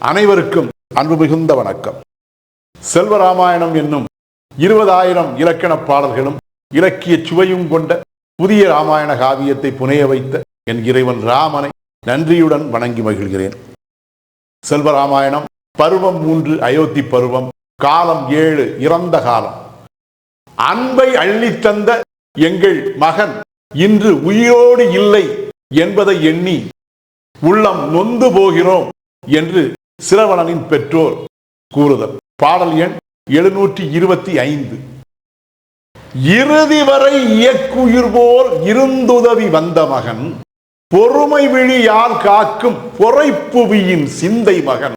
அனைவருக்கும் அன்பு மிகுந்த வணக்கம். செல்வராமாயணம் என்னும் இருபதாயிரம் இலக்கண பாடல்களும் இலக்கிய சுவையும் கொண்ட புதிய ராமாயண காவியத்தை புனைய வைத்த என் இறைவன் ராமனை நன்றியுடன் வணங்கி மகிழ்கிறேன். செல்வராமாயணம் பருவம் மூன்று அயோத்தி பருவம் காலம் ஏழு இறந்த காலம். அன்பை அள்ளித் தந்த எங்கள் மகன் இன்று உயிரோடு இல்லை என்பதை எண்ணி உள்ளம் நொந்து போகிறோம் என்று சிரவணனின் பெற்றோர் கூறுதல். பாடல் எண் எழுநூற்றி இருபத்தி ஐந்து இறுதி வரை இயக்குயிர் போல் இருந்துதவி வந்த மகன் பொறுமை விழியால் காக்கும் பொறைப்புவியின் சிந்தை மகன்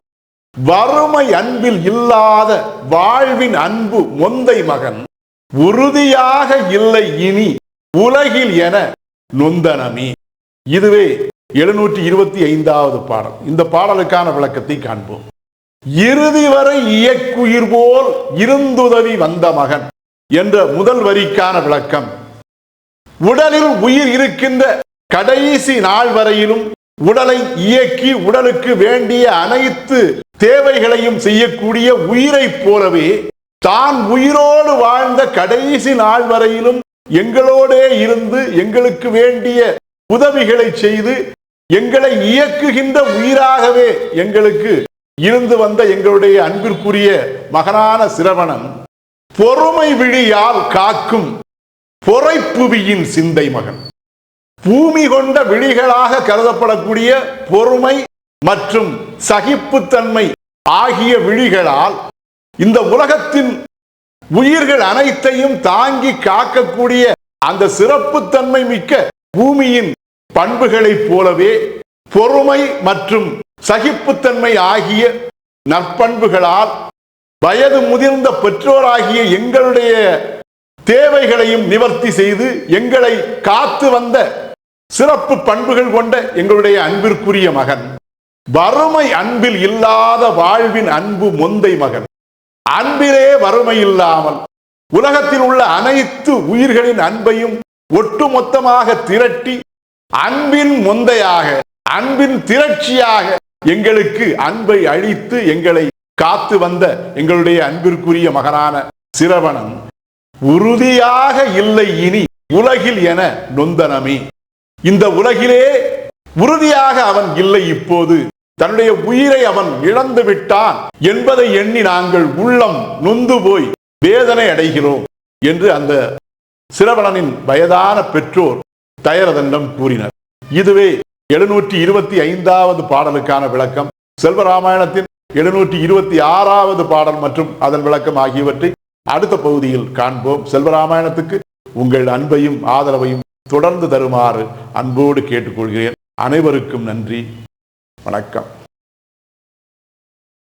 வறுமை அன்பில் இல்லாத வாழ்வின் அன்பு மொந்தை மகன் உறுதியாக இல்லை இனி உலகில் என நொந்தனமே. இதுவே எழுநூற்றி இருபத்தி ஐந்தாவது பாடல். இந்த பாடலுக்கான விளக்கத்தை காண்போம். இறுதி வரை இயக்குயிர் போல் இருந்துதவி வந்த மகன் என்ற முதல் வரிக்கான விளக்கம். உடலில் உயிர் இருக்கின்ற கடைசி நாள் வரையிலும் உடலை இயக்கி உடலுக்கு வேண்டிய அனைத்து தேவைகளையும் செய்யக்கூடிய உயிரைப் போலவே தான் உயிரோடு வாழ்ந்த கடைசி நாள் வரையிலும் எங்களோடே இருந்து எங்களுக்கு வேண்டிய உதவிகளை செய்து எங்களை இயக்குகின்ற உயிராகவே எங்களுக்கு இருந்து வந்த எங்களுடைய அன்பிற்குரிய மகனான சிரவணன் பொறுமை விழியால் காக்கும் பொறைப்புவியின் சிந்தை மகன். பூமி கொண்ட விழிகளாக கருதப்படக்கூடிய பொறுமை மற்றும் சகிப்புத்தன்மை ஆகிய விழிகளால் இந்த உலகத்தின் உயிர்கள் அனைத்தையும் தாங்கி காக்கக்கூடிய அந்த சிறப்புத்தன்மை மிக்க பூமியின் பண்புகளைப் போலவே பொறுமை மற்றும் சகிப்புத்தன்மை ஆகிய நற்பண்புகளால் வயது முதிர்ந்த பெற்றோராகிய எங்களுடைய தேவைகளையும் நிவர்த்தி செய்து எங்களை காத்து வந்த சிறப்பு பண்புகள் கொண்ட எங்களுடைய அன்பிற்குரிய மகன். வறுமை அன்பில் இல்லாத வாழ்வின் அன்பு மொந்தை மகன். அன்பிலே வறுமை இல்லாமல் உலகத்தில் உள்ள அனைத்து உயிர்களின் அன்பையும் ஒட்டுமொத்தமாக திரட்டி அன்பின் முந்தையாக அன்பின் திரட்சியாக எங்களுக்கு அன்பை அழித்து எங்களை காத்து வந்த எங்களுடைய அன்பிற்குரிய மகனான சிரவணன் உறுதியாக இல்லை இனி உலகில் என நொந்தனமே. இந்த உலகிலே உறுதியாக அவன் இல்லை இப்போது. தன்னுடைய உயிரை அவன் இழந்து விட்டான் என்பதை எண்ணி நாங்கள் உள்ளம் நொந்து போய் வேதனை அடைகிறோம் என்று அந்த சிரவணனின் வயதான பெற்றோர் தயரதண்டம் கூறினர். இதுவே எழுநூற்றி இருபத்தி ஐந்தாவது பாடலுக்கான விளக்கம். செல்வராமாயணத்தின் எழுநூற்றி இருபத்தி ஆறாவது பாடல் மற்றும் அதன் விளக்கம் ஆகியவற்றை அடுத்த பகுதியில் காண்போம். செல்வராமாயணத்துக்கு உங்கள் அன்பையும் ஆதரவையும் தொடர்ந்து தருமாறு அன்போடு கேட்டுக்கொள்கிறேன். அனைவருக்கும் நன்றி. வணக்கம்.